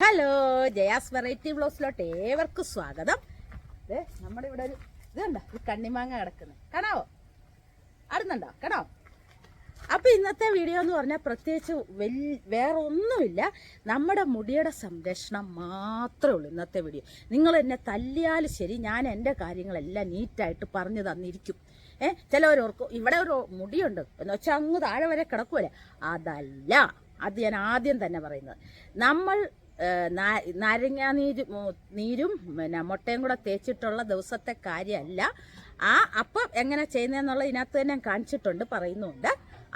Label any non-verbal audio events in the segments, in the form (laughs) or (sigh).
Hello Jaya's variety ബ്ലോസിലോട്ട് ഏവർക്കും സ്വാഗതം. ദേ നമ്മുടെ ഇവിടെ ഒരു ഇതുണ്ടോ ഒരു കണ്ണിമാങ്ങ കിടക്കുന്നത് കാണാവോ? അടുന്നുണ്ടോ കാണാവോ? അപ്പോൾ ഇന്നത്തെ വീഡിയോ എന്ന് പറഞ്ഞാൽ പ്രത്യേകിച്ച് വലിയ വേറെ ഒന്നുമില്ല. നമ്മുടെ മുടിയുടെ സംരക്ഷണം മാത്രമേ ഉള്ളൂ ഇന്നത്തെ വീഡിയോ നിങ്ങൾ എന്നെ തല്ലിയാലും ശരി ഞാൻ എന്റെ കാര്യങ്ങളെല്ലാം നീറ്റായിട്ട് പറഞ്ഞു തന്നിരിക്കും. ഏഹ് ചിലവരോർക്കും ഇവിടെ ഒരു മുടിയുണ്ട്. എന്ന് വെച്ചാൽ അങ്ങ് താഴെ വരെ കിടക്കുമല്ലേ അതല്ല. അത് ഞാൻ ആദ്യം തന്നെ പറയുന്നത്. നമ്മൾ നാരങ്ങാ നീര് നീരും പിന്നെ മുട്ടയും കൂടെ തേച്ചിട്ടുള്ള ദിവസത്തെ കാര്യമല്ല ആ അപ്പം എങ്ങനെ ചെയ്യുന്നതെന്നുള്ളത് ഇതിനകത്ത് തന്നെ കാണിച്ചിട്ടുണ്ട് പറയുന്നുണ്ട്.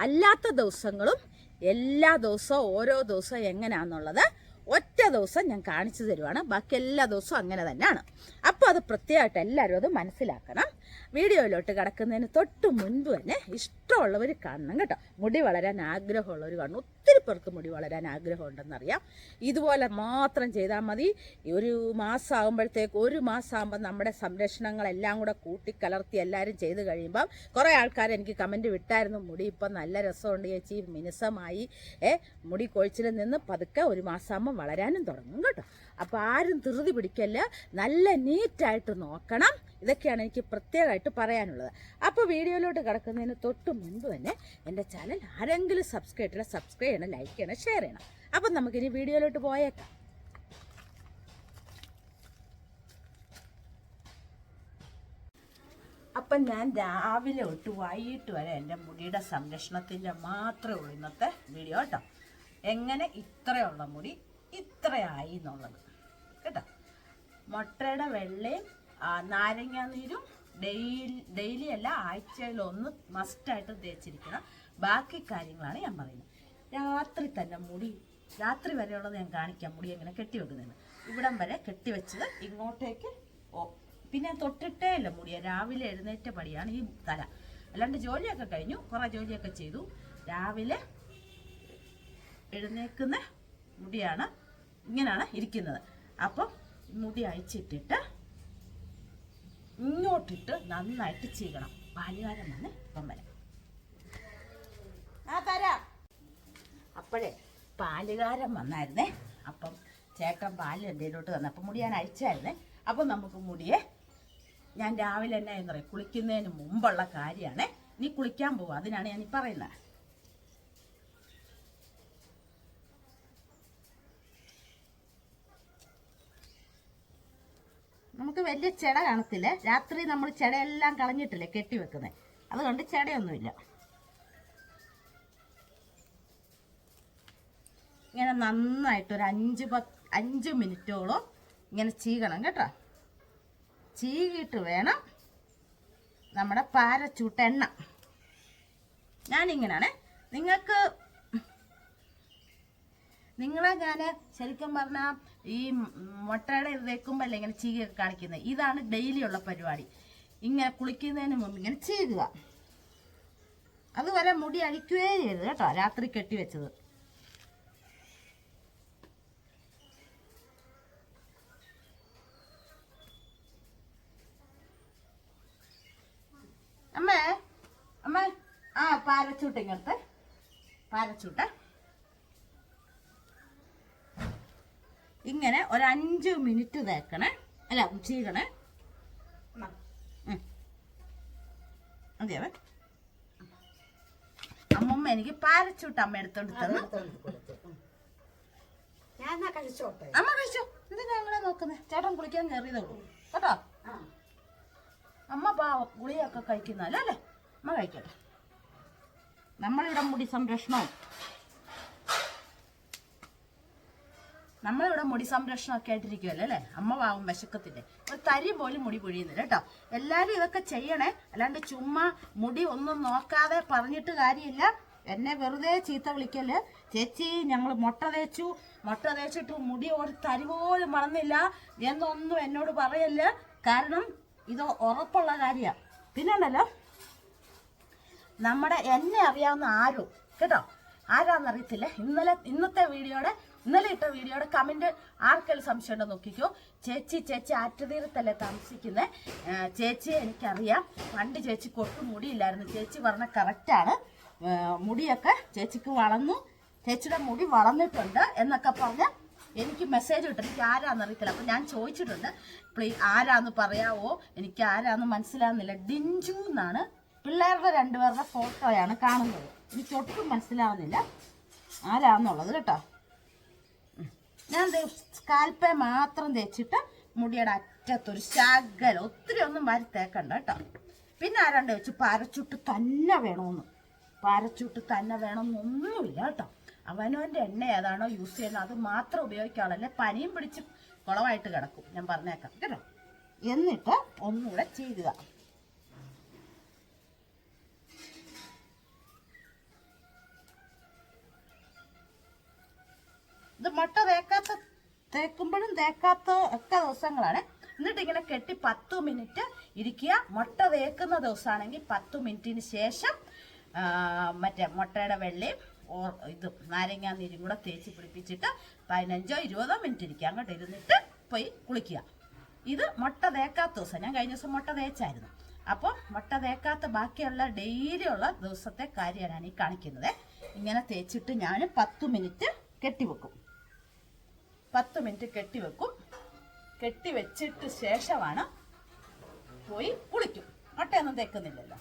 അല്ലാത്ത ദിവസങ്ങളും എല്ലാ ദിവസവും ഓരോ ദിവസവും എങ്ങനെയാണെന്നുള്ളത് ഒറ്റ ദിവസം ഞാൻ കാണിച്ചു തരുവാണ്. ബാക്കി എല്ലാ ദിവസവും അങ്ങനെ തന്നെയാണ്. അപ്പോൾ അത് പ്രത്യേകമായിട്ട് എല്ലാവരും അത് മനസ്സിലാക്കണം. വീഡിയോയിലോട്ട് കിടക്കുന്നതിന് തൊട്ട് മുൻപ് തന്നെ ഇഷ്ടമുള്ളവർ കാണണം കേട്ടോ. മുടി വളരാൻ ആഗ്രഹമുള്ളവർ കാണണം. ഒത്തിരി പേർക്ക് മുടി വളരാൻ ആഗ്രഹമുണ്ടെന്നറിയാം. ഇതുപോലെ മാത്രം ചെയ്താൽ മതി. ഒരു മാസം ആകുമ്പോഴത്തേക്ക് ഒരു മാസം ആകുമ്പോൾ നമ്മുടെ സംരക്ഷണങ്ങളെല്ലാം കൂടെ കൂട്ടിക്കലർത്തി എല്ലാവരും ചെയ്ത് കഴിയുമ്പം കുറേ ആൾക്കാർ എനിക്ക് കമന്റ് വിട്ടായിരുന്നു. മുടി ഇപ്പം നല്ല രസമുണ്ട് ചേച്ചി. മിനുസമായി ഏ മുടി കൊഴിച്ചിൽ നിന്ന് പതുക്കെ ഒരു മാസമാകുമ്പോൾ വളരാനും തുടങ്ങും കേട്ടോ. അപ്പോൾ ആരും ധൃതി പിടിക്കല്ല. നല്ല നീറ്റായിട്ട് നോക്കണം. ഇതൊക്കെയാണ് എനിക്ക് പ്രത്യേകമായിട്ട് പറയാനുള്ളത്. അപ്പോൾ വീഡിയോയിലോട്ട് കിടക്കുന്നതിന് തൊട്ട് മുൻപ് തന്നെ എന്റെ ചാനൽ ആരെങ്കിലും സബ്സ്ക്രൈബ് ചെയ്യണം സബ്സ്ക്രൈബ് ചെയ്യണം ലൈക്ക് ചെയ്യണം ഷെയർ ചെയ്യണം. അപ്പം നമുക്കിനി വീഡിയോയിലോട്ട് പോയേക്കാം. അപ്പം ഞാൻ രാവിലെ തൊട്ട് വൈകിട്ട് വരെ എന്റെ മുടിയുടെ സംരക്ഷണത്തിന്റെ മാത്രമേ ഉള്ളൂ ഇന്നത്തെ വീഡിയോ കേട്ടോ. എങ്ങനെ ഇത്രയുള്ള മുടി ഇത്രയായി എന്നുള്ളത്. കേട്ടോ? മുട്ടയുടെ വെള്ളയും നാരങ്ങ നീരും ഡെയിലി ഡെയിലി അല്ല ആഴ്ചയിൽ ഒന്ന് മസ്റ്റായിട്ട് തേച്ചിരിക്കണം. ബാക്കി കാര്യങ്ങളാണ് ഞാൻ പറയുന്നത്. രാത്രി തന്നെ മുടി രാത്രി വരെയുള്ളത് ഞാൻ കാണിക്കാം മുടി എങ്ങനെ കെട്ടി വെക്കുന്നതെന്ന് ഇവിടം വരെ കെട്ടിവെച്ചത് ഇങ്ങോട്ടേക്ക് ഓ പിന്നെ തൊട്ടിട്ടേ ഇല്ല മുടിയ. രാവിലെ എഴുന്നേറ്റ പടിയാണ് ഈ തല. അല്ലാണ്ട് ജോലിയൊക്കെ കഴിഞ്ഞു കുറേ ജോലിയൊക്കെ ചെയ്തു. രാവിലെ എഴുന്നേക്കുന്ന മുടിയാണ് ഇങ്ങനെയാണ് ഇരിക്കുന്നത്. അപ്പം മുടി അഴിച്ചിട്ടിട്ട് ഇങ്ങോട്ടിട്ട് നന്നായിട്ട് ചെയ്യണം പാലുകാരം വന്ന് ഇപ്പം വരാം. ആ തരാം. അപ്പോഴേ പാലുകാരം വന്നായിരുന്നേ. അപ്പം ചേട്ടൻ പാൽ എന്തേലോട്ട് വന്നു അപ്പം മുടി ഞാൻ അയച്ചായിരുന്നേ അപ്പം നമുക്ക് മുടിയെ ഞാൻ രാവിലെ തന്നെ എന്ന് പറയും? കുളിക്കുന്നതിന് മുമ്പുള്ള കാര്യമാണ്. നീ കുളിക്കാൻ പോവാ. അതിനാണ് ഞാൻ ഈ പറയുന്നത്. നമുക്ക് വലിയ ചെട കാണത്തില്ല. രാത്രി നമ്മൾ ചെടയെല്ലാം കളഞ്ഞിട്ടില്ലേ കെട്ടി വെക്കുന്നത് അതുകൊണ്ട് ചെടയൊന്നുമില്ല. ഇങ്ങനെ നന്നായിട്ട് ഒരു അഞ്ച് പത്ത് അഞ്ച് മിനിറ്റോളം ഇങ്ങനെ ചീകണം കേട്ടോ. ചീകിയിട്ട് വേണം നമ്മുടെ പാരച്ചൂട്ട് എണ്ണ. ഞാനിങ്ങനാണ്. നിങ്ങൾക്ക് നിങ്ങളെ ഞാൻ ശരിക്കും പറഞ്ഞാൽ ഈ മുട്ടയുടെ വെക്കുമ്പോൾ അല്ലേ ഇങ്ങനെ ചീകയൊക്കെ കാണിക്കുന്നത് ഇതാണ് ഡെയിലി ഉള്ള പരിപാടി. ഇങ്ങനെ കുളിക്കുന്നതിന് മുമ്പ് ഇങ്ങനെ ചീകുക. അതുവരെ മുടി അഴിക്കുകയേ ചെയ്യരുത് കേട്ടോ രാത്രി കെട്ടി വെച്ചത്. അമ്മേ അമ്മ. ആ പാരച്ചൂട്ട് ഇങ്ങനത്തെ പാരച്ചൂട്ട് ഇങ്ങനെ ഒരു അഞ്ച് മിനിറ്റ് തേക്കണേ. അല്ല ചീകണേ അതെയോ അമ്മമ്മ എനിക്ക് പാരച്ചൂട്ട് അമ്മ എടുത്തോണ്ട് തന്നു. അമ്മ കഴിച്ചോ. ഇത് ഞങ്ങളെ നോക്കുന്നേ? ചേട്ടൻ കുളിക്കാൻ കയറിയതുള്ളൂ കേട്ടോ? അമ്മ പാവം ഗുളിയൊക്കെ കഴിക്കുന്നല്ലേ അല്ലേ? അമ്മ കഴിക്കട്ടെ. നമ്മളിവിടെ മുടി സംരക്ഷണവും നമ്മളിവിടെ മുടി സംരക്ഷണമൊക്കെ ആയിട്ടിരിക്കുമല്ലോ അല്ലേ? അമ്മ വാവും വിശക്കത്തില്ലേ ഒരു തരി പോലും മുടി പൊഴിയുന്നില്ല കേട്ടോ? എല്ലാവരും ഇതൊക്കെ ചെയ്യണേ. അല്ലാണ്ട് ചുമ്മാ മുടി ഒന്നും നോക്കാതെ പറഞ്ഞിട്ട് കാര്യമില്ല. എന്നെ വെറുതെ ചീത്ത വിളിക്കൽ. ചേച്ചി ഞങ്ങൾ മുട്ട തേച്ചു. മുട്ട തേച്ചിട്ട് മുടി ഒരു തരി പോലും മറന്നില്ല എന്നൊന്നും എന്നോട് പറയൽ. കാരണം ഇത് ഉറപ്പുള്ള കാര്യമാണ് പിന്നെ ഉണ്ടല്ലോ നമ്മുടെ എന്നെ അറിയാവുന്ന ആരും? കേട്ടോ? ആരാന്നറിയത്തില്ല. ഇന്നലെ ഇന്നത്തെ വീഡിയോയുടെ ഇന്നലെ ഇട്ട വീഡിയോയുടെ കമന്റ് ആർക്കെങ്കിലും സംശയം ഉണ്ടോ നോക്കിക്കോ. ചേച്ചി ചേച്ചി ആറ്റുതീരത്തല്ലേ താമസിക്കുന്നത് ചേച്ചിയെ എനിക്കറിയാം. പണ്ട് ചേച്ചി കൊട്ടു മുടിയില്ലായിരുന്നു. ചേച്ചി പറഞ്ഞ കറക്റ്റാണ് മുടിയൊക്കെ ചേച്ചിക്ക് വളർന്നു. ചേച്ചിയുടെ മുടി വളർന്നിട്ടുണ്ട് എന്നൊക്കെ പറഞ്ഞ് എനിക്ക് മെസ്സേജ് കിട്ടും എനിക്ക് ആരാന്നറിയത്തില്ല അപ്പം ഞാൻ ചോദിച്ചിട്ടുണ്ട്. പ്ലീ ആരാന്ന് പറയാവോ? എനിക്ക് ആരാന്ന് മനസ്സിലാവുന്നില്ല. ഡിഞ്ചു എന്നാണ് പിള്ളേരുടെ രണ്ടുപേരുടെ ഫോട്ടോയാണ് കാണുന്നത്. എനിക്ക് ഒട്ടും മനസ്സിലാവുന്നില്ല. ആരാന്നുള്ളത് കേട്ടോ. ഞാൻ സ്കാൽപ്പേ മാത്രം തേച്ചിട്ട് മുടിയുടെ അറ്റത്തൊരു ശകല ഒത്തിരി ഒന്നും വരി തേക്കണ്ട കേട്ടോ. പിന്നെ ആരാണ്ട് വെച്ച് പരച്ചുട്ട് തന്നെ വേണമെന്ന് പരച്ചുട്ട് തന്നെ വേണമെന്നൊന്നുമില്ല കേട്ടോ. അവനവന്റെ എണ്ണ ഏതാണോ യൂസ് ചെയ്യുന്നത് അത് മാത്രം ഉപയോഗിക്കാവുള്ളല്ലേ പനിയും പിടിച്ച് കുളമായിട്ട് കിടക്കും. ഞാൻ പറഞ്ഞേക്കാം. കേട്ടോ? എന്നിട്ട് ഒന്നുകൂടെ ചെയ്യുക ഇത് മുട്ട തേക്കാത്ത തേക്കുമ്പോഴും തേക്കാത്ത ഒക്കെ ദിവസങ്ങളാണ്. എന്നിട്ട് ഇങ്ങനെ കെട്ടി പത്ത് മിനിറ്റ് ഇരിക്കുക. മുട്ട തേക്കുന്ന ദിവസമാണെങ്കിൽ പത്ത് മിനിറ്റിന് ശേഷം മറ്റേ മുട്ടയുടെ വെള്ളയും ഓർ ഇത് നാരങ്ങ നീരും കൂടെ തേച്ച് പിടിപ്പിച്ചിട്ട് പതിനഞ്ചോ ഇരുപതോ മിനിറ്റ് ഇരിക്കുക. അങ്ങോട്ട് ഇരുന്നിട്ട് പോയി കുളിക്കുക. ഇത് മുട്ട തേക്കാത്ത ദിവസം. ഞാൻ കഴിഞ്ഞ ദിവസം മുട്ട തേച്ചായിരുന്നു. അപ്പോൾ മുട്ട തേക്കാത്ത ബാക്കിയുള്ള ഡെയിലി ഉള്ള ദിവസത്തെ കാര്യമാണ് ഈ കാണിക്കുന്നത്. ഇങ്ങനെ തേച്ചിട്ട് ഞാൻ പത്ത് മിനിറ്റ് കെട്ടിവെക്കും. പത്ത് മിനിറ്റ് കെട്ടിവെക്കും കെട്ടി വെച്ചിട്ട് ശേഷമാണ് പോയി കുളിക്കും. മുട്ടയൊന്നും തേക്കുന്നില്ലല്ലോ.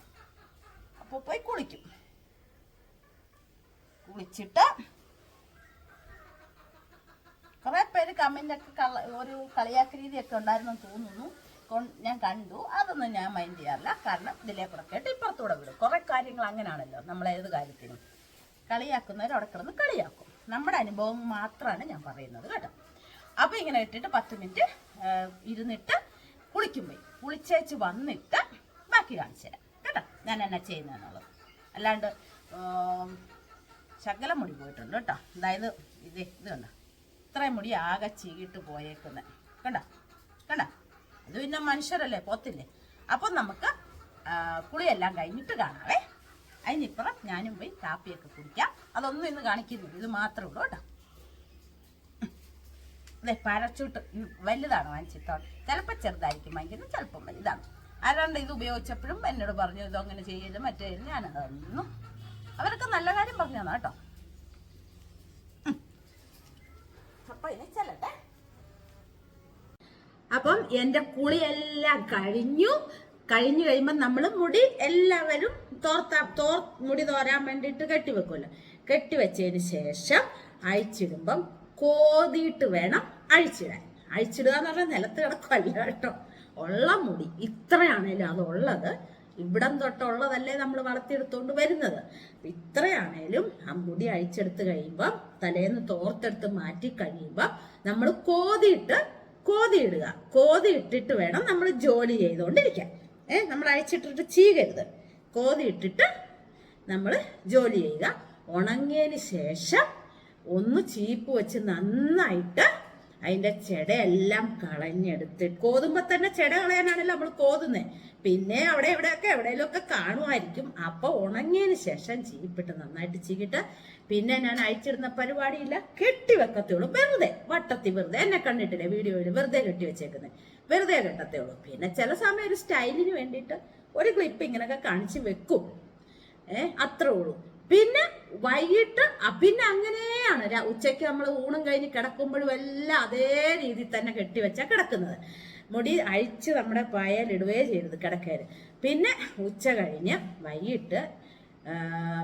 അപ്പോൾ പോയി കുളിക്കും. കുളിച്ചിട്ട് കുറെ പേര് കമ്മിന്റെയൊക്കെ കള ഒരു കളിയാക്ക രീതിയൊക്കെ ഉണ്ടായിരുന്നു തോന്നുന്നു. ഞാൻ കണ്ടു. അതൊന്നും ഞാൻ മൈൻഡ് ചെയ്യാറില്ല. കാരണം ഇതിലേ കൂടെ കേട്ട് ഇപ്പുറത്തൂടെ വിടും. കുറെ കാര്യങ്ങൾ അങ്ങനെയാണല്ലോ നമ്മൾ ഏത് കാര്യത്തിനും. കളിയാക്കുന്നവർ അവിടെ കിടന്ന് കളിയാക്കും. നമ്മുടെ അനുഭവം മാത്രമാണ് ഞാൻ പറയുന്നത് കേട്ടോ. അപ്പൊ ഇങ്ങനെ ഇട്ടിട്ട് പത്ത് മിനിറ്റ് ഇരുന്നിട്ട് കുളിക്കും പോയി കുളിച്ചേച്ച് വന്നിട്ട് ബാക്കി കാണിച്ചു തരാം. കേട്ടോ? ഞാൻ എന്നാ ചെയ്യുന്നതെന്നുള്ളത് അല്ലാണ്ട് ശകലം മുടി പോയിട്ടുണ്ട് കേട്ടോ. അതായത് ഇത് ഇത് കണ്ടോ? ഇത്രയും മുടി ആകെ ചീകിട്ട് പോയേക്കുന്നത് കണ്ടോ? കണ്ടോ? അത് പിന്നെ മനുഷ്യരല്ലേ? പോത്തില്ലേ? അപ്പം നമുക്ക് കുളിയെല്ലാം കഴിഞ്ഞിട്ട് കാണാവേ. അതിനിപ്പുറം ഞാനും പോയി കാപ്പിയൊക്കെ കുടിക്കാം. അതൊന്നും ഇന്ന് കാണിക്കുന്നില്ല. ഇത് മാത്രമേ ഉള്ളൂ കേട്ടോ. അതെ പാരച്ചൂട്ട്. വലുതാണ് വാങ്ങിച്ചിട്ടോ ചിലപ്പോൾ ചെറുതായിരിക്കും വാങ്ങിക്കുന്നത് ചിലപ്പം വലുതാണ്. ആരാണ്ട് ഇത് ഉപയോഗിച്ചപ്പോഴും എന്നോട് പറഞ്ഞു ഇതോ അങ്ങനെ ചെയ്യരുത് മറ്റേ ഞാനതൊന്നും അവരൊക്കെ നല്ല കാര്യം പറഞ്ഞു തന്നാ കേട്ടോ അപ്പൊ ഇനി ചെല്ലട്ടെ. അപ്പം എന്റെ കുളിയെല്ലാം കഴിഞ്ഞു. കഴിഞ്ഞു കഴിയുമ്പോൾ നമ്മൾ മുടി എല്ലാവരും തോർത്താ തോർ മുടി തോരാൻ വേണ്ടിയിട്ട് കെട്ടിവെക്കുമല്ലോ. കെട്ടിവെച്ചതിന് ശേഷം അഴിച്ചിടുമ്പം കോതിയിട്ട് വേണം അഴിച്ചിടാൻ. അഴിച്ചിടുക എന്ന് പറഞ്ഞാൽ നിലത്ത് കിടക്കുമല്ല കേട്ടോ. ഉള്ള മുടി ഇത്രയാണേലും അതുള്ളത് ഇവിടം തൊട്ടുള്ളതല്ലേ നമ്മൾ വളർത്തിയെടുത്തോണ്ട് വരുന്നത്. ഇത്രയാണേലും ആ മുടി അഴിച്ചെടുത്ത് കഴിയുമ്പോൾ തലേന്ന് തോർത്തെടുത്ത് മാറ്റി കഴിയുമ്പോൾ നമ്മൾ കോതിയിട്ട് കോതിയിടുക. കോതിയിട്ടിട്ട് വേണം നമ്മൾ ജോലി ചെയ്തുകൊണ്ടിരിക്കാൻ ഏഹ് നമ്മൾ അഴിച്ചിട്ടിട്ട് ചീകരുത്. കോതി ഇട്ടിട്ട് നമ്മൾ ജോലി ചെയ്യുക. ഉണങ്ങിയതിന് ശേഷം ഒന്ന് ചീപ്പ് വെച്ച് നന്നായിട്ട് അതിന്റെ ചെടയെല്ലാം കളഞ്ഞെടുത്ത് കോതുമ്പോൾ തന്നെ ചെട കളയാനാണല്ലോ നമ്മൾ കോതുന്നത് പിന്നെ അവിടെ എവിടെയൊക്കെ എവിടെയെങ്കിലുമൊക്കെ കാണുമായിരിക്കും. അപ്പോൾ ഉണങ്ങിയതിന് ശേഷം ചീപ്പിട്ട് നന്നായിട്ട് ചീകിട്ട് പിന്നെ ഞാൻ അയച്ചിടുന്ന പരിപാടിയില്ല. കെട്ടി വെക്കത്തേ ഉള്ളൂ വെറുതെ വട്ടത്തി വെറുതെ. എന്നെ കണ്ടിട്ടില്ല വീഡിയോയിൽ? വെറുതെ കെട്ടി വെച്ചേക്കുന്നത് വെറുതെ കെട്ടത്തേയുള്ളൂ പിന്നെ ചില സമയം ഒരു സ്റ്റൈലിന് വേണ്ടിയിട്ട് ഒരു ക്ലിപ്പ് ഇങ്ങനെയൊക്കെ കാണിച്ച് വെക്കും. ഏഹ് അത്രേ ഉള്ളൂ. പിന്നെ വൈകിട്ട് പിന്നെ അങ്ങനെയാണ്. ഉച്ചയ്ക്ക് നമ്മൾ ഊണും കഴിഞ്ഞ് കിടക്കുമ്പോഴും എല്ലാം അതേ രീതിയിൽ തന്നെ കെട്ടിവെച്ചാ കിടക്കുന്നത്. മുടി അഴിച്ച് നമ്മുടെ പായലിടുകയേ ചെയ്യരുത് കിടക്കരുത് പിന്നെ ഉച്ച കഴിഞ്ഞ് വൈകിട്ട്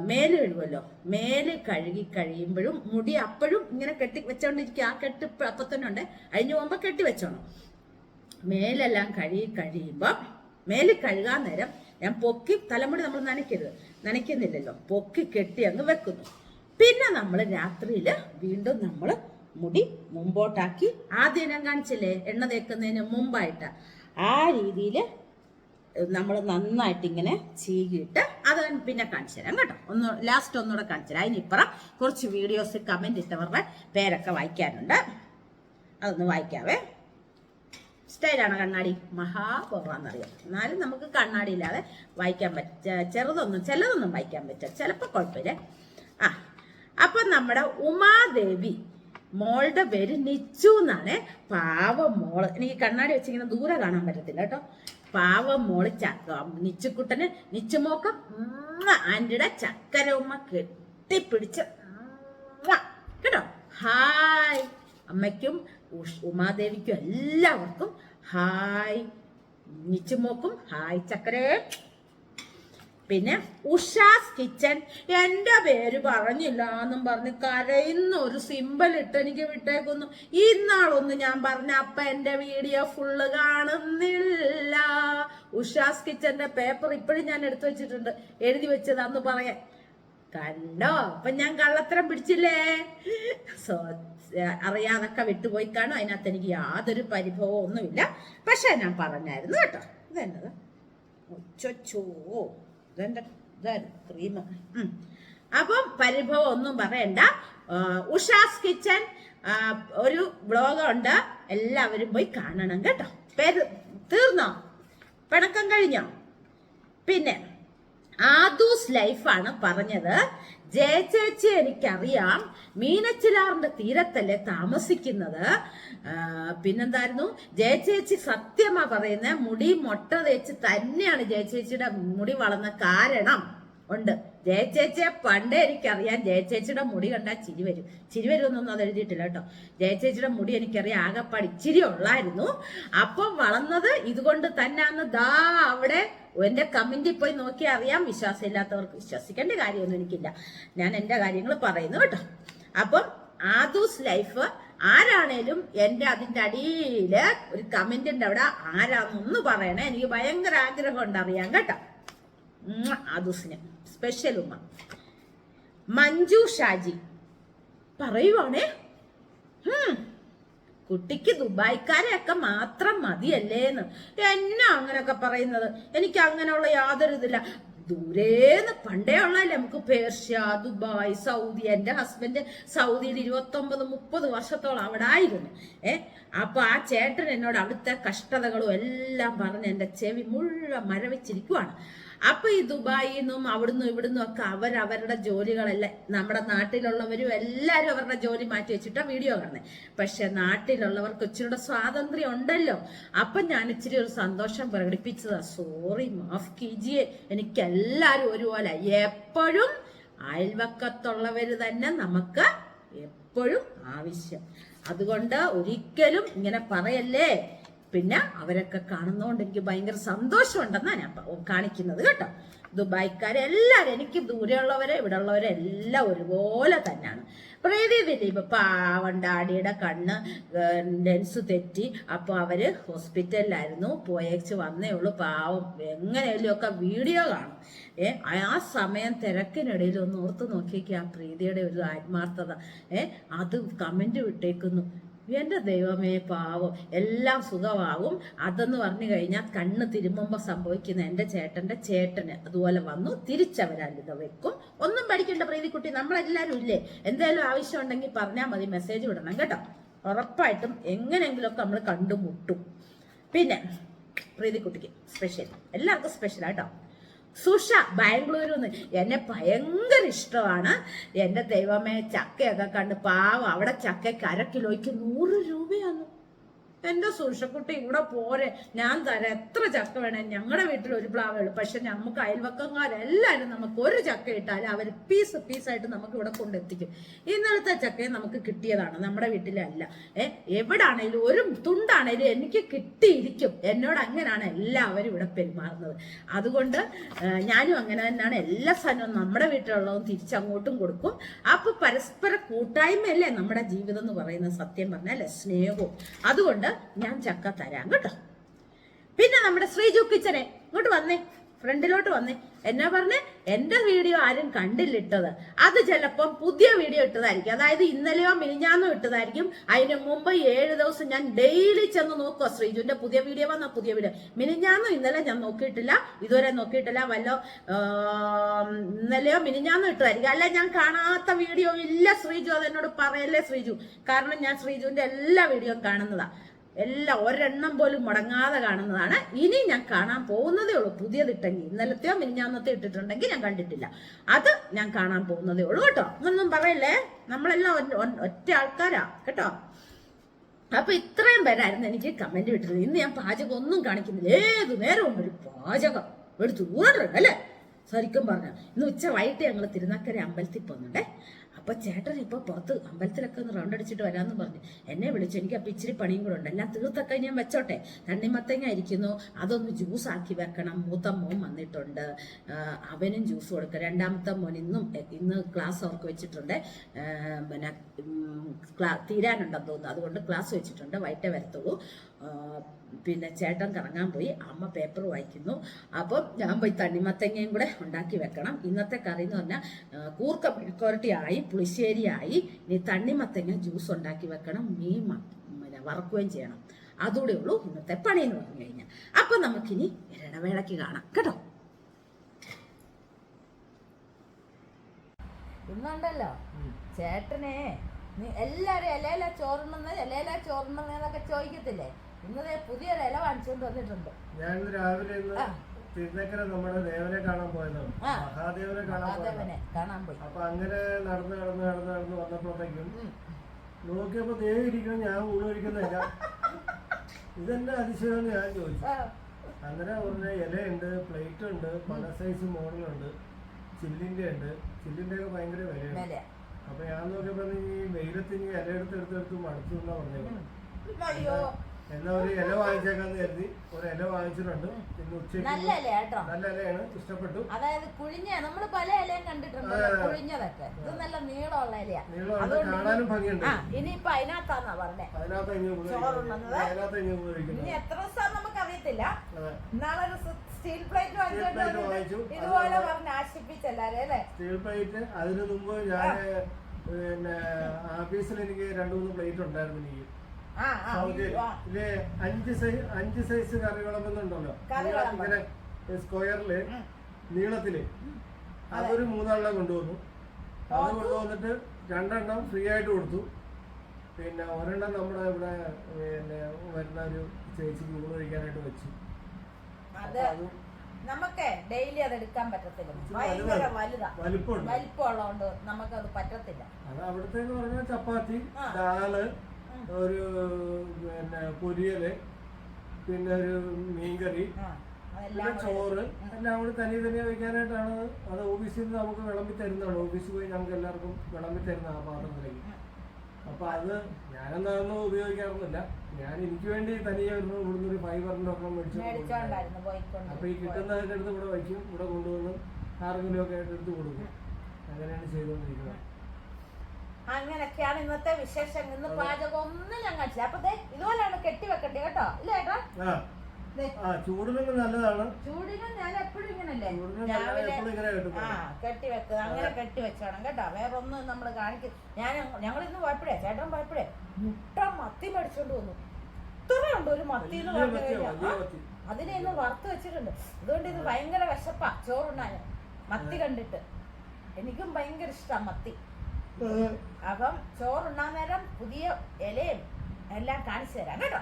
മേൽ കഴുകുമല്ലോ മേൽ കഴുകി കഴിയുമ്പോഴും മുടി അപ്പോഴും ഇങ്ങനെ കെട്ടി വെച്ചോണ്ടിരിക്കുക. ആ കെട്ട് അപ്പൊ തന്നെ ഉണ്ട്. അഴിഞ്ഞു പോകുമ്പോൾ കെട്ടി വെച്ചോണം. മേലെല്ലാം കഴുകി കഴിയുമ്പോൾ മേൽ കഴുകാൻ നേരം ഞാൻ പൊക്കി തലമുടി നമ്മൾ നനയ്ക്കരുത്. നനയ്ക്കുന്നില്ലല്ലോ. പൊക്കി കെട്ടി അങ്ങ് വെക്കുന്നു. പിന്നെ നമ്മൾ രാത്രിയിൽ വീണ്ടും നമ്മൾ മുടി മുമ്പോട്ടാക്കി ആദ്യം ഞാൻ കാണിച്ചില്ലേ? എണ്ണ തേക്കുന്നതിന് മുമ്പായിട്ട്. ആ രീതിയിൽ നമ്മൾ നന്നായിട്ട് ഇങ്ങനെ ചീകിയിട്ട് അത് പിന്നെ കാണിച്ചു തരാം കേട്ടോ. ഒന്ന് ലാസ്റ്റ് ഒന്നുകൂടെ കാണിച്ചു തരാം. അതിനിപ്പുറം കുറച്ച് വീഡിയോസ് കമന്റ് ഇട്ടവരുടെ പേരൊക്കെ വായിക്കാനുണ്ട്. അതൊന്ന് വായിക്കാവേ. സ്റ്റൈലാണ് കണ്ണാടി. മഹാപൂർവാന്നറിയാം എന്നാലും നമുക്ക് കണ്ണാടി ഇല്ലാതെ വായിക്കാൻ പറ്റ ചെറുതൊന്നും ചിലതൊന്നും വായിക്കാൻ പറ്റുക ചിലപ്പോൾ കുഴപ്പമില്ല ആ അപ്പം നമ്മുടെ ഉമാദേവി മോളുടെ പേര് നിച്ചു എന്നാണ്. പാവം മോൾ. എനിക്ക് കണ്ണാടി വെച്ചിങ്ങനെ ദൂരെ കാണാൻ പറ്റത്തില്ല കേട്ടോ. പാവം മോൾ ചക്ക നിച്ചുക്കുട്ടന് നിച്ചുമോക്കം ആന്റിയുടെ ചക്കര ഉമ്മ കെട്ടിപ്പിടിച്ച്. കേട്ടോ. ഹായ്. അമ്മയ്ക്കും ഉമാദേവിക്കും എല്ലാവർക്കും ഹായ്. നിച്ചുമോക്കും ഹായ് ചക്കരേ. പിന്നെ ഉഷാസ് കിച്ചൻ. എന്റെ പേര് പറഞ്ഞില്ല എന്നും പറഞ്ഞ് കരയുന്ന ഒരു സിമ്പൽ ഇട്ട് എനിക്ക് വിട്ടേക്കുന്നു. ഇന്നാളൊന്ന് ഞാൻ പറഞ്ഞ അപ്പ എന്റെ വീഡിയോ ഫുള്ള് കാണുന്നില്ല. ഉഷാസ് കിച്ചന്റെ പേപ്പർ ഇപ്പോഴും ഞാൻ എടുത്തു വെച്ചിട്ടുണ്ട്. എഴുതി വെച്ചതാന്ന് പറയാൻ. കണ്ടോ? അപ്പൊ ഞാൻ കള്ളത്തരം പിടിച്ചില്ലേ? സോ അറിയാതൊക്കെ വിട്ടുപോയി കാണും. അതിനകത്ത് എനിക്ക് യാതൊരു പരിഭവവും ഒന്നുമില്ല. പക്ഷെ ഞാൻ പറഞ്ഞായിരുന്നു കേട്ടോ. ഇതെന്നത് ഒച്ചോ ഇതെന്റെ ഇതായിരുന്നു ക്രീം അപ്പം പരിഭവം ഒന്നും പറയണ്ട. ഉഷാസ് കിച്ചൻ ഒരു ഒരു ബ്ലോഗുണ്ട് എല്ലാവരും പോയി കാണണം കേട്ടോ. പേര് തീർന്നോ? പിണക്കം കഴിഞ്ഞോ? പിന്നെ ആദൂസ് ലൈഫാണ് പറഞ്ഞത്. ജയ ചേച്ചി എനിക്കറിയാം മീനച്ചിലാറിന്റെ തീരത്തല്ലേ താമസിക്കുന്നത്. പിന്നെന്തായിരുന്നു? ജയ ചേച്ചി സത്യമാ പറയുന്നത് മുടി മൊട്ട തേച്ച് തന്നെയാണ് ജയ ചേച്ചിയുടെ മുടി വളർന്ന കാരണം. ഉണ്ട്. ജയ ചേച്ചിയെ പണ്ടേ എനിക്കറിയാം. ജയ ചേച്ചിയുടെ മുടി കണ്ടാൽ ചിരി വരും. ചിരി വരുമെന്നൊന്നും അത് എഴുതിയിട്ടില്ല കേട്ടോ. ജയ ചേച്ചിയുടെ മുടി എനിക്കറിയാം. ആകെപ്പാടി ഇച്ചിരി ഉള്ളായിരുന്നു. അപ്പം വളർന്നത് ഇതുകൊണ്ട് തന്നെയാന്ന് ദാ അവിടെ എന്റെ കമന്റിൽ പോയി നോക്കിയാൽ അറിയാം. വിശ്വാസമില്ലാത്തവർക്ക് വിശ്വസിക്കേണ്ട കാര്യമൊന്നും എനിക്കില്ല. ഞാൻ എന്റെ കാര്യങ്ങൾ പറയുന്നു കേട്ടോ. അപ്പം ആദൂസ് ലൈഫ് ആരാണേലും എന്റെ അതിന്റെ അടിയിൽ ഒരു കമന്റിന്റെ അവിടെ. ആരാന്നൊന്ന് പറയണേ. എനിക്ക് ഭയങ്കര ആഗ്രഹം ഉണ്ട് അറിയാൻ കേട്ടോ. ആദൂസിന്. സ്പെഷ്യൽ ഉമ്മ. മഞ്ജു ഷാജി. പറയുവാണേ. കുട്ടിക്ക് ദുബായ്ക്കാരെയൊക്കെ മാത്രം മതിയല്ലേന്ന്. എന്നാ അങ്ങനെയൊക്കെ പറയുന്നത്? എനിക്ക് അങ്ങനെയുള്ള യാതൊരു ഇതില്ല. ദൂരേന്ന് പണ്ടേ ഉള്ളതല്ലേ നമുക്ക് പേർഷ്യ ദുബായ് സൗദി. എന്റെ ഹസ്ബൻഡ് സൗദിയിൽ ഇരുപത്തൊമ്പത് മുപ്പത് വർഷത്തോളം അവിടെ ആയിരുന്നു ഏ? അപ്പൊ ആ ചേട്ടൻ എന്നോട് അവിടുത്തെ കഷ്ടതകളും എല്ലാം പറഞ്ഞ് എന്റെ ചെവി മുഴുവൻ മരവിച്ചിരിക്കുവാണ്. അപ്പൊ ഈ ദുബായിൽ നിന്നും അവിടുന്ന് ഇവിടുന്നും ഒക്കെ അവരവരുടെ ജോലികളെല്ലാം നമ്മുടെ നാട്ടിലുള്ളവരും എല്ലാവരും അവരുടെ ജോലി മാറ്റി വെച്ചിട്ടാ വീഡിയോ കാണുന്നത് പക്ഷെ നാട്ടിലുള്ളവർക്ക് ഇച്ചിരിയുടെ സ്വാതന്ത്ര്യം ഉണ്ടല്ലോ. അപ്പൊ ഞാൻ ഇച്ചിരി ഒരു സന്തോഷം പ്രകടിപ്പിച്ചതാ. സോറി മാഫ് കീജിയെ. എനിക്ക് എല്ലാരും ഒരുപോലെ. എപ്പോഴും അയൽവക്കത്തുള്ളവര് തന്നെ നമുക്ക് എപ്പോഴും ആവശ്യം. അതുകൊണ്ട് ഒരിക്കലും ഇങ്ങനെ പറയല്ലേ? പിന്നെ അവരൊക്കെ കാണുന്നതുകൊണ്ട് എനിക്ക് ഭയങ്കര സന്തോഷമുണ്ടെന്നാണ് ഞാൻ കാണിക്കുന്നത് കേട്ടോ. ദുബായ്ക്കാരെ എല്ലാവരും എനിക്ക് ദൂരെയുള്ളവരെ ഇവിടെ ഉള്ളവരെ എല്ലാം ഒരുപോലെ തന്നെയാണ്. പ്രീതി ദിലീപ് പാവം ഡാഡിയുടെ കണ്ണ് ലെൻസ് തെറ്റി. അപ്പോൾ അവർ ഹോസ്പിറ്റലിലായിരുന്നു പോയേച്ച് വന്നേ ഉള്ളൂ. പാവം എങ്ങനെയായാലും ഒക്കെ വീഡിയോ കാണും. ഏ ആ സമയം തിരക്കിനിടയിൽ ഒന്ന് ഓർത്ത് നോക്കിയേക്ക് ആ പ്രീതിയുടെ ഒരു ആത്മാർത്ഥത. ഏ അത് കമന്റ് വിട്ടേക്കുന്നു. എന്റെ ദൈവമേ പാവം എല്ലാം സുഖമാകും. അതെന്ന് പറഞ്ഞു കഴിഞ്ഞാൽ കണ്ണ് തിരുമ്പുമ്പോൾ സംഭവിക്കുന്ന എന്റെ ചേട്ടന്റെ ചേട്ടന് അതുപോലെ വന്നു തിരിച്ചവരാലിത വെക്കും. ഒന്നും പഠിക്കേണ്ട പ്രീതിക്കുട്ടി നമ്മളെല്ലാവരും ഇല്ലേ? എന്തെങ്കിലും ആവശ്യം ഉണ്ടെങ്കിൽ പറഞ്ഞാൽ മതി മെസ്സേജ് വിടണം കേട്ടോ. ഉറപ്പായിട്ടും എങ്ങനെയെങ്കിലുമൊക്കെ നമ്മൾ കണ്ടുമുട്ടും. പിന്നെ പ്രീതിക്കുട്ടിക്ക് സ്പെഷ്യൽ എല്ലാവർക്കും സ്പെഷ്യൽ സുഷ ബാംഗ്ലൂരിൽ നിന്ന് എന്നെ ഭയങ്കര ഇഷ്ടമാണ്. എന്റെ ദൈവമേ ചക്കയൊക്കെ കണ്ട് പാവം. അവിടെ ചക്കയ്ക്ക് അര കിലോയ്ക്ക് നൂറ് രൂപയാണ്. എന്റെ സുഷക്കുട്ടി ഇവിടെ പോരെ. ഞാൻ തരാം. എത്ര ചക്ക വേണേ. ഞങ്ങളുടെ വീട്ടിൽ ഒരു പ്ലാവേ പക്ഷെ നമുക്ക് അയൽവക്കക്കാരെല്ലാവരും നമുക്ക് ഒരു ചക്ക ഇട്ടാലും അവർ പീസ് പീസായിട്ട് നമുക്ക് ഇവിടെ കൊണ്ടെത്തിക്കും. ഇന്നലത്തെ ചക്കയും നമുക്ക് കിട്ടിയതാണ്. നമ്മുടെ വീട്ടിലല്ല. ഏ എവിടാണേലും ഒരു തുണ്ടാണേലും എനിക്ക് കിട്ടിയിരിക്കും. എന്നോട് അങ്ങനെയാണ് എല്ലാവരും ഇവിടെ പെരുമാറുന്നത്. അതുകൊണ്ട് ഞാനും അങ്ങനെ തന്നെയാണ്. എല്ലാ സാധനവും നമ്മുടെ വീട്ടിലുള്ളതും തിരിച്ചങ്ങോട്ടും കൊടുക്കും. അപ്പൊ പരസ്പര കൂട്ടായ്മയല്ലേ നമ്മുടെ ജീവിതം എന്ന് പറയുന്നത് സത്യം പറഞ്ഞാൽ. സ്നേഹവും. അതുകൊണ്ട് ഞാൻ ചക്ക തരാം കേട്ടോ? പിന്നെ നമ്മുടെ ശ്രീജു കിച്ചനെ ഇങ്ങോട്ട് വന്നേ ഫ്രണ്ടിലോട്ട് വന്നേ. എന്നാ പറഞ്ഞേ? എന്റെ വീഡിയോ ആരും കണ്ടില്ലിട്ടത്. അത് ചിലപ്പം പുതിയ വീഡിയോ ഇട്ടതായിരിക്കും. അതായത് ഇന്നലെയോ മിനിഞ്ഞാന്നോ ഇട്ടതായിരിക്കും. അതിന് മുമ്പ് ഏഴ് ദിവസം ഞാൻ ഡെയിലി ചെന്ന് നോക്കുക ശ്രീജുവിന്റെ പുതിയ വീഡിയോ വന്ന പുതിയ വീഡിയോ. മിനിഞ്ഞാന്നോ ഇന്നലെ ഞാൻ നോക്കിയിട്ടില്ല. ഇതുവരെ നോക്കിയിട്ടില്ല. വല്ല ഇന്നലെയോ മിനിഞ്ഞാന്നോ ഇട്ടതായിരിക്കും. അല്ല ഞാൻ കാണാത്ത വീഡിയോ ഇല്ല ശ്രീജു. അതെന്നോട് പറയല്ലേ ശ്രീജു? കാരണം ഞാൻ ശ്രീജുവിന്റെ എല്ലാ വീഡിയോയും കാണുന്നതാ. എല്ലാം ഒരെണ്ണം പോലും മുടങ്ങാതെ കാണുന്നതാണ്. ഇനി ഞാൻ കാണാൻ പോകുന്നതേ ഉള്ളൂ. പുതിയതിട്ടെങ്കിൽ ഇന്നലത്തെയോ മിനിഞ്ഞാന്നത്തെ ഇട്ടിട്ടുണ്ടെങ്കിൽ ഞാൻ കണ്ടിട്ടില്ല. അത് ഞാൻ കാണാൻ പോകുന്നതേ ഉള്ളൂ കേട്ടോ. അങ്ങനൊന്നും പറയല്ലേ? നമ്മളെല്ലാം ഒറ്റ- ആൾക്കാരാ കേട്ടോ. അപ്പൊ ഇത്രയും പേരായിരുന്നു എനിക്ക് കമന്റ് വിട്ടിരുന്നത് ഇന്ന് ഞാൻ പാചകം ഒന്നും കാണിക്കുന്നില്ല. ഏത് നേരവും ഒരു പാചകം. ഒരു ഊറ അല്ലേ? ശരിക്കും പറഞ്ഞു. ഇന്ന് ഉച്ച വൈകിട്ട് ഞങ്ങൾ തിരുനക്കര അമ്പലത്തിൽ പോകുന്നുണ്ടേ. അപ്പൊ ചേട്ടൻ ഇപ്പൊ പുറത്ത് അമ്പലത്തിലൊക്കെ ഒന്ന് റൗണ്ട് അടിച്ചിട്ട് വരാമെന്ന് പറഞ്ഞു. എന്നെ വിളിച്ചു എനിക്ക് അപ്പൊ ഇച്ചിരി പണിയും കൂടെ ഉണ്ട്. എല്ലാം തീർത്തൊക്കെ ഞാൻ വെച്ചോട്ടെ. തണ്ണിമത്തങ്ങ ഇരിക്കുന്നു അതൊന്ന് ജ്യൂസ് ആക്കി വെക്കണം. മൂത്ത മോൻ വന്നിട്ടുണ്ട്. അവനും ജ്യൂസ് കൊടുക്കുക രണ്ടാമത്തെ മോൻ ഇന്നും ഇന്ന് ക്ലാസ് അവർക്ക് വെച്ചിട്ടുണ്ട്. പിന്നെ തീരാനുണ്ടെന്ന് തോന്നുന്നു. അതുകൊണ്ട് ക്ലാസ് വെച്ചിട്ടുണ്ട്. വൈകിട്ടേ വരത്തുള്ളൂ. പിന്നെ ചേട്ടൻ കറങ്ങാൻ പോയി. അമ്മ പേപ്പർ വായിക്കുന്നു. അപ്പം ഞാൻ പോയി തണ്ണിമത്തങ്ങയും കൂടെ ഉണ്ടാക്കി വെക്കണം. ഇന്നത്തെ കറി എന്ന് പറഞ്ഞാൽ കൂർക്ക മെഴുക്കുരട്ടി ആയി പുളിശ്ശേരി ആയി ഇനി തണ്ണിമത്തങ്ങ ജ്യൂസ് ഉണ്ടാക്കി വെക്കണം. മീൻ പിന്നെ വറക്കുകയും ചെയ്യണം. അതുകൂടെ ഉള്ളൂ ഇന്നത്തെ പണി എന്ന് പറഞ്ഞു കഴിഞ്ഞാൽ. അപ്പം നമുക്കിനി ഇടവേളയ്ക്ക് കാണാം. കേട്ടോ? ഇന്നുണ്ടല്ലോ ചേട്ടനെ നീ എല്ലാരും ഇലയില ചോറുണ്ടെന്ന് ഇലയില ചോറുണ്ടെന്നൊക്കെ ചോദിക്കത്തില്ലേ? ഇന്നതേ പുതിയൊരു ഇല വാങ്ങിച്ചുകൊണ്ട് വന്നിട്ടുണ്ട്. ഞാൻ ഇന്ന് രാവിലെ ഇന്ന് തിരുനക്കര നമ്മുടെ ദേവനെ കാണാൻ പോയതാണ്. മഹാദേവനെ കാണാൻ പോയതാണ്. കാണാൻ പോയി. അപ്പൊ അങ്ങനെ നടന്ന് നടന്ന് നടന്ന് നടന്ന് വന്നപ്പോഴത്തേക്കും. നോക്കിയപ്പോ ദേവി ഇരിക്കണം ഞാൻ ഊണ് കഴിക്കുന്നില്ല ഇതെന്നെ അതിശയമെന്ന് ഞാൻ ചോദിച്ചു. അങ്ങനെ പറഞ്ഞ ഇലയുണ്ട് പ്ലേറ്റ് ഉണ്ട് പല സൈസ് മോഡലുണ്ട് ചില്ലിന്റെ ഉണ്ട് ചില്ലിന്റെ ഒക്കെ ഭയങ്കര വിലയാണ്. വില അപ്പൊ ഞാൻ നോക്കിയപ്പോ ഈ വെയിലത്തിന് ഇല എടുത്ത് എടുത്ത് എടുത്ത് മടുത്തു എന്നാ പറഞ്ഞത്. എന്നാ ഒരു ഇല വാങ്ങിച്ചേക്കാന്ന് കരുതി. ഒരു ഇല വാങ്ങിച്ചിട്ടുണ്ട്. പിന്നെ ഉച്ചയ്ക്ക് നല്ല ഇല കേട്ടോ. നല്ല ഇലയാണ്. ഇഷ്ടപ്പെട്ടു. അതായത് കുഴിഞ്ഞ നമ്മൾ പല ഇലയും കണ്ടിട്ടുണ്ട് കുഴിഞ്ഞതൊക്കെ ഇത് നല്ല നീളമുള്ള ഇലയാ. കാണാനും ഭംഗിയുണ്ട്. ആ ഇനിയിപ്പൊ അതിനകത്താന്നാ പറഞ്ഞേ. അതിനകത്ത് ഇനി എത്ര ദിവസം നമുക്ക് അറിയത്തില്ല നാളെ സ്റ്റീൽ പ്ലേറ്റ് വാങ്ങിച്ചു. ഇതുപോലെ പറഞ്ഞ് ആശിപ്പിച്ചല്ലാരെ അല്ലേ? സ്റ്റീൽ പ്ലേറ്റ് അതിനു മുമ്പ് ഞാൻ പിന്നെ ആഫീസിൽ എനിക്ക് രണ്ടു മൂന്ന് പ്ലേറ്റ് ഉണ്ടായിരുന്നു എനിക്ക് ഇതിൽ അഞ്ച് സൈസ് അഞ്ച് സൈസ് കറിവിളമ്പെന്നുണ്ടല്ലോ കറി വിളമ്പ്. ഇങ്ങനെ സ്ക്വയറിൽ. നീളത്തിൽ അതൊരു മൂന്നെണ്ണം കൊണ്ടുവന്നു. അത് കൊണ്ടുവന്നിട്ട് രണ്ടെണ്ണം ഫ്രീ ആയിട്ട് കൊടുത്തു. പിന്നെ ഒരെണ്ണം നമ്മുടെ ഇവിടെ പിന്നെ വരുന്ന ഒരു ചേച്ചിക്ക് ഊണ് കഴിക്കാനായിട്ട് വെച്ചു. അത്. നമുക്ക് ഡെയിലി അത് എടുക്കാൻ പറ്റത്തില്ല. ഭയങ്കര. വലുതാ. വലിപ്പമുണ്ട് നമുക്ക് അത് പറ്റത്തില്ല. അത് അവിടുത്തെ എന്ന് പറഞ്ഞാൽ ചപ്പാത്തി ആ. ഒരു പിന്നെ പൊരിയൽ പിന്നെ ഒരു മീൻകറി പിന്നെ ചോറ് എല്ലാം കൂടി തനി തനിയെ വെക്കാനായിട്ടാണ് അത് ഓഫീസിൽ നിന്ന് നമുക്ക് വിളമ്പി തരുന്നതാണ്. ഓഫീസിൽ പോയി ഞങ്ങൾക്ക് എല്ലാവർക്കും വിളമ്പി തരുന്ന ആ പാത്രത്തിലേക്ക്. അപ്പൊ അത് ഞാനെന്താണെന്ന് ഉപയോഗിക്കാറൊന്നുമില്ല. ഞാൻ എനിക്ക് വേണ്ടി തനിയെ ഒരു ഇവിടുന്ന് ഒരു ഫൈബറിന്റെ ഒക്കെ മേടിച്ചു അപ്പൊ ഈ കിട്ടുന്നതൊക്കെ എടുത്ത് ഇവിടെ വയ്ക്കും. ഇവിടെ കൊണ്ടുവന്ന് ആരെങ്കിലും ഒക്കെ ആയിട്ട് എടുത്ത് കൊടുക്കും. അങ്ങനെയാണ് ചെയ്തുകൊണ്ടിരിക്കുന്നത്. അങ്ങനെയൊക്കെയാണ് ഇന്നത്തെ വിശേഷം ഇന്ന് പാചകം ഒന്നും ഞാൻ കാണിച്ചില്ല. അപ്പൊ ഇതുപോലെയാണ് കെട്ടി വെക്കണ്ടേ കേട്ടോ? ഇല്ല ഏട്ടാ? ചൂടിനൊക്കെ നല്ലതാണ്. ചൂടിനും ഞാൻ എപ്പോഴും ഇങ്ങനല്ലേ? രാവിലെ ആ കെട്ടി വെക്കുക. അങ്ങനെ കെട്ടി വെച്ചോണം കേട്ടോ. വേറെ ഒന്നും നമ്മൾ കാണിക്കും ഞാൻ ഞങ്ങൾ ഇന്ന് പോയപ്പോഴേ ചേട്ടൻ പോയപ്പോഴേ മുട്ട മത്തി മേടിച്ചോണ്ട് വന്നു. ഇത്രയുണ്ട് ഒരു മത്തി എന്ന് പറഞ്ഞു കഴിഞ്ഞാൽ. അതിനെ ഇന്ന് വറുത്ത് വെച്ചിട്ടുണ്ട്. അതുകൊണ്ട് ഇത് ഭയങ്കര വിശപ്പാ ചോറുണ്ണാന്. മത്തി കണ്ടിട്ട്. എനിക്കും ഭയങ്കര ഇഷ്ടാ മത്തി. അപ്പം ചോറുണ്ണാൻ നേരം പുതിയ ഇലയും എല്ലാം കാണിച്ചു തരാം കേട്ടോ.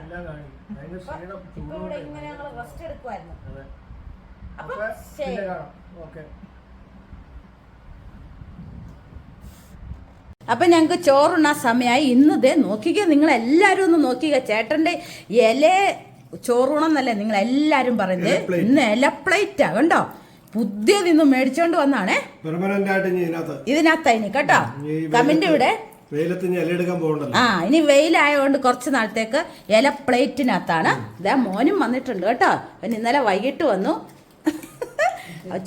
ഇപ്പൊ ഇവിടെ ഇങ്ങനെ ഞങ്ങൾ റെസ്റ്റ് എടുക്കുമായിരുന്നു അപ്പൊ ശരി. അപ്പം ഞങ്ങൾക്ക് ചോറുണ്ണാൻ സമയമായി. ഇന്ന് ദേ നോക്കിക്കേ നിങ്ങൾ എല്ലാവരും ഒന്ന് നോക്കിക്കേ. ചേട്ടന്റെ ഇല ചോറുണന്നല്ലേ നിങ്ങൾ എല്ലാവരും പറയുന്നത്? ഇന്ന് ഇല പ്ലേറ്റാ കണ്ടോ? പുതിയത് ഇന്ന് മേടിച്ചോണ്ട് വന്നാണേ. പെർമനന്റ് ആയിട്ട് ഇനി ഇതിനകത്ത് ഇതിനകത്തായിനി കേട്ടോ. കമന്റ് ഇവിടെ. വെയിലത്ത് പോകണ്ടല്ലോ. ആ ഇനി വെയിലായതുകൊണ്ട് കുറച്ച് നാളത്തേക്ക് ഇല പ്ലേറ്റിനകത്താണ്. ഇതാ മോനും വന്നിട്ടുണ്ട് കേട്ടോ. അവൻ ഇന്നലെ വൈകിട്ട് വന്നു.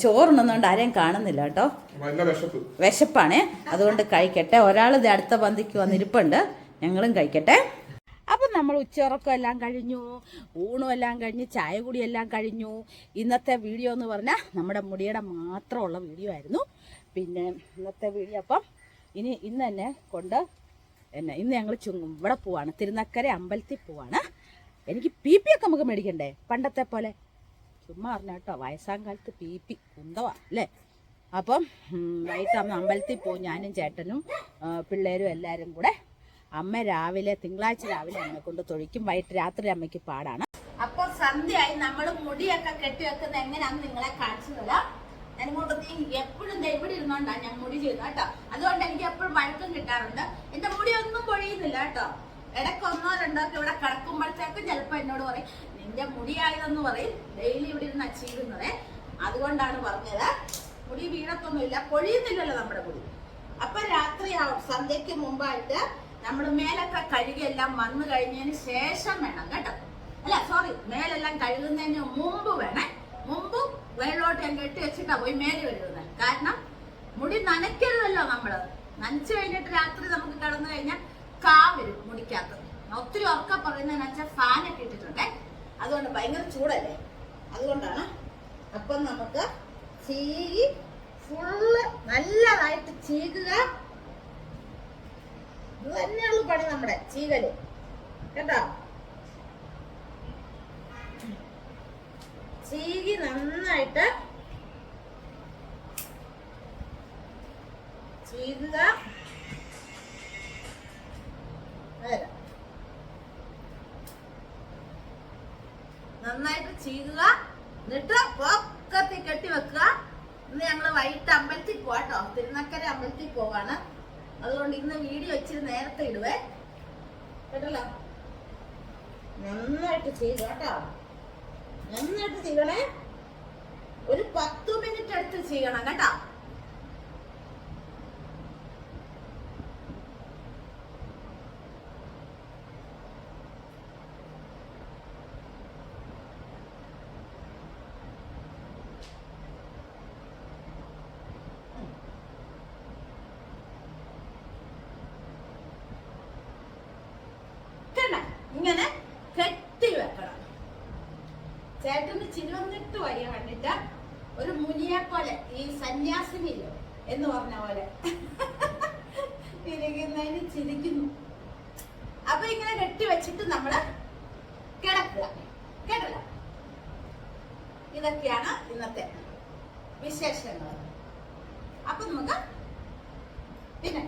ചോറുണ്ണുന്നതുകൊണ്ട് ആരെയും കാണുന്നില്ല കേട്ടോ. വിശപ്പാണേ. അതുകൊണ്ട് കഴിക്കട്ടെ. ഒരാൾ ഇത് അടുത്ത പന്തിക്ക് വന്നിരിപ്പുണ്ട്. ഞങ്ങളും കഴിക്കട്ടെ. അപ്പം നമ്മൾ ഉച്ചയുറക്കം എല്ലാം കഴിഞ്ഞു ഊണും എല്ലാം കഴിഞ്ഞ് ചായ കുടിയെല്ലാം കഴിഞ്ഞു. ഇന്നത്തെ വീഡിയോ എന്ന് പറഞ്ഞാൽ നമ്മുടെ മുടിയുടെ മാത്രമുള്ള വീഡിയോ ആയിരുന്നു. പിന്നെ ഇന്നത്തെ വീഡിയോ അപ്പം ഇനി ഇന്ന് തന്നെ കൊണ്ട് എന്നെ ഇന്ന് ഞങ്ങൾ ഇവിടെ പോവാണ്. തിരുനക്കര അമ്പലത്തിൽ പോവാണ്. എനിക്ക് പി പി ഒക്കെ നമുക്ക് മേടിക്കണ്ടേ? പണ്ടത്തെ പോലെ. ചുമ്മാ പറഞ്ഞ കേട്ടോ വയസ്സാം കാലത്ത് പി പി കുന്തവാ അല്ലേ? അപ്പം വൈകിട്ട് അമ്പലത്തിൽ പോകും ഞാനും ചേട്ടനും പിള്ളേരും എല്ലാവരും കൂടെ. അമ്മ രാവിലെ തിങ്കളാഴ്ച രാവിലെ അമ്മയെ കൊണ്ട് തൊഴിക്കും വൈകിട്ട് രാത്രി അമ്മയ്ക്ക് പാടാണ്. അപ്പൊ സന്ധ്യയായി നമ്മൾ മുടിയൊക്കെ കെട്ടി വെക്കുന്ന എങ്ങനെയാന്ന് നിങ്ങളെ കാണിച്ചു തരാം. കൊണ്ട് എപ്പോഴും ഇവിടെ ഇരുന്നോണ്ടാ ഞാൻ മുടി ചെയ്യുന്നത് കേട്ടോ. അതുകൊണ്ട് എനിക്ക് എപ്പോഴും വഴക്കം കിട്ടാറുണ്ട്. എന്റെ മുടി ഒന്നും പൊഴിയുന്നില്ല കേട്ടോ. ഇടയ്ക്ക് ഒന്നോ രണ്ടോ ഒക്കെ ഇവിടെ കിടക്കുമ്പോഴത്തേക്കും ചിലപ്പോ എന്നോട് പറയും നിന്റെ മുടിയായതെന്ന് പറയും. ഡെയിലി ഇവിടെ ഇരുന്ന് ചെയ്യുന്നത് അതുകൊണ്ടാണ് പറഞ്ഞത്. മുടി വീഴത്തൊന്നുമില്ല പൊഴിയുന്നില്ലല്ലോ നമ്മുടെ മുടി. അപ്പൊ രാത്രിയാവും സന്ധ്യക്ക് മുമ്പായിട്ട് നമ്മൾ മേലൊക്കെ കഴുകിയെല്ലാം വന്നു കഴിഞ്ഞതിന് ശേഷം വേണം കേട്ടോ. അല്ല സോറി മേലെല്ലാം കഴുകുന്നതിന് മുമ്പ് വേണേ. മുമ്പ് വെള്ളോട്ട് ഞാൻ കെട്ടി വെച്ചിട്ടാ പോയി മേലെ കഴുകുന്നത് കാരണം മുടി നനയ്ക്കരുതല്ലോ നമ്മൾ. നനച്ചു കഴിഞ്ഞിട്ട് രാത്രി നമുക്ക് കിടന്നു കഴിഞ്ഞാൽ കാ വരും മുടിക്കകത്ത് ഒത്തിരി ഉറക്ക പറയുന്നതെന്ന് വെച്ചാൽ ഫാനൊക്കെ ഇട്ടിട്ടുണ്ടേ. അതുകൊണ്ട് ഭയങ്കര ചൂടല്ലേ? അതുകൊണ്ടാണ് അപ്പം നമുക്ക് ചീകി ഫുള്ള് നല്ലതായിട്ട് ചീകുക. തന്നെയുള്ളു പണി നമ്മുടെ ചീകൽ. കേട്ടോ? ചീകി നന്നായിട്ട് ചീകുക അതെ. നന്നായിട്ട് ചീകുക എന്നിട്ട് പൊക്കത്തി കെട്ടി വെക്കുക ഇന്ന് ഞങ്ങൾ വൈകിട്ട് അമ്പലത്തിൽ പോവാട്ടോ തിരുനക്കര അമ്പലത്തിൽ പോവാണ് അതുകൊണ്ട് ഇന്ന് വീഡിയോ ഇച്ചിരി നേരത്തെ ഇടുവേ കേട്ടല്ലോ നന്നായിട്ട് ചെയ്യുക കേട്ടോ നന്നായിട്ട് ചെയ്യണേ ഒരു പത്ത് മിനിറ്റ് എടുത്ത് ചെയ്യണം കേട്ടോ കണ്ട ഇങ്ങനെ കെട്ടി വെക്കണം. ചേട്ടന് ചിരുവന്നിട്ട് വഴി കണ്ടിട്ട് ഒരു മുനിയെ പോലെ ഈ സന്യാസിനില്ലോ എന്ന് പറഞ്ഞ പോലെ. (laughs) ഇരിക്കുന്നതിന് ചിരിക്കുന്നു അപ്പൊ ഇങ്ങനെ കെട്ടി വെച്ചിട്ട് നമ്മൾ കിടക്കുക കേട്ടല്ലോ ഇതൊക്കെയാണ് ഇന്നത്തെ വിശേഷങ്ങൾ അപ്പൊ നമുക്ക് പിന്നെ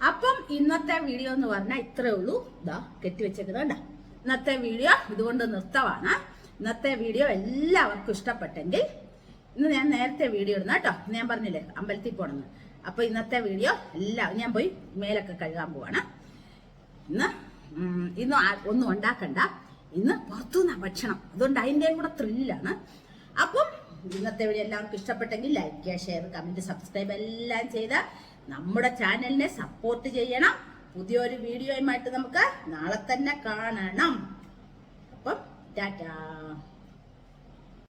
അപ്പം ഇന്നത്തെ വീഡിയോ എന്ന് പറഞ്ഞാൽ ഇത്രേ ഉള്ളൂ. ഇതാ കെട്ടിവെച്ചേക്കുന്നത് കണ്ട. ഇന്നത്തെ വീഡിയോ ഇതുകൊണ്ട് നിർത്തമാണ് ഇന്നത്തെ വീഡിയോ എല്ലാവർക്കും ഇഷ്ടപ്പെട്ടെങ്കിൽ ഇന്ന് ഞാൻ നേരത്തെ വീഡിയോ ഇടുന്ന കേട്ടോ. ഞാൻ പറഞ്ഞില്ലേ അമ്പലത്തിൽ പോണെന്ന്. അപ്പൊ ഇന്നത്തെ വീഡിയോ എല്ലാം ഞാൻ പോയി മേലൊക്കെ കഴുകാൻ പോവാണ്. ഇന്ന് ഇന്ന് ഒന്നും ഉണ്ടാക്കണ്ട. ഇന്ന് പുറത്തുനിന്നാ ഭക്ഷണം. അതുകൊണ്ട് അതിന്റെയും കൂടെ ത്രില്ലാണ് അപ്പം ഇന്നത്തെ വീഡിയോ എല്ലാവർക്കും ഇഷ്ടപ്പെട്ടെങ്കിൽ ലൈക്ക് ഷെയർ കമന്റ് സബ്സ്ക്രൈബ് എല്ലാം ചെയ്ത് നമ്മുടെ ചാനലിനെ സപ്പോർട്ട് ചെയ്യണം. പുതിയൊരു വീഡിയോയുമായിട്ട് നമുക്ക് നാളെ തന്നെ കാണണം. അപ്പം ടാറ്റാ.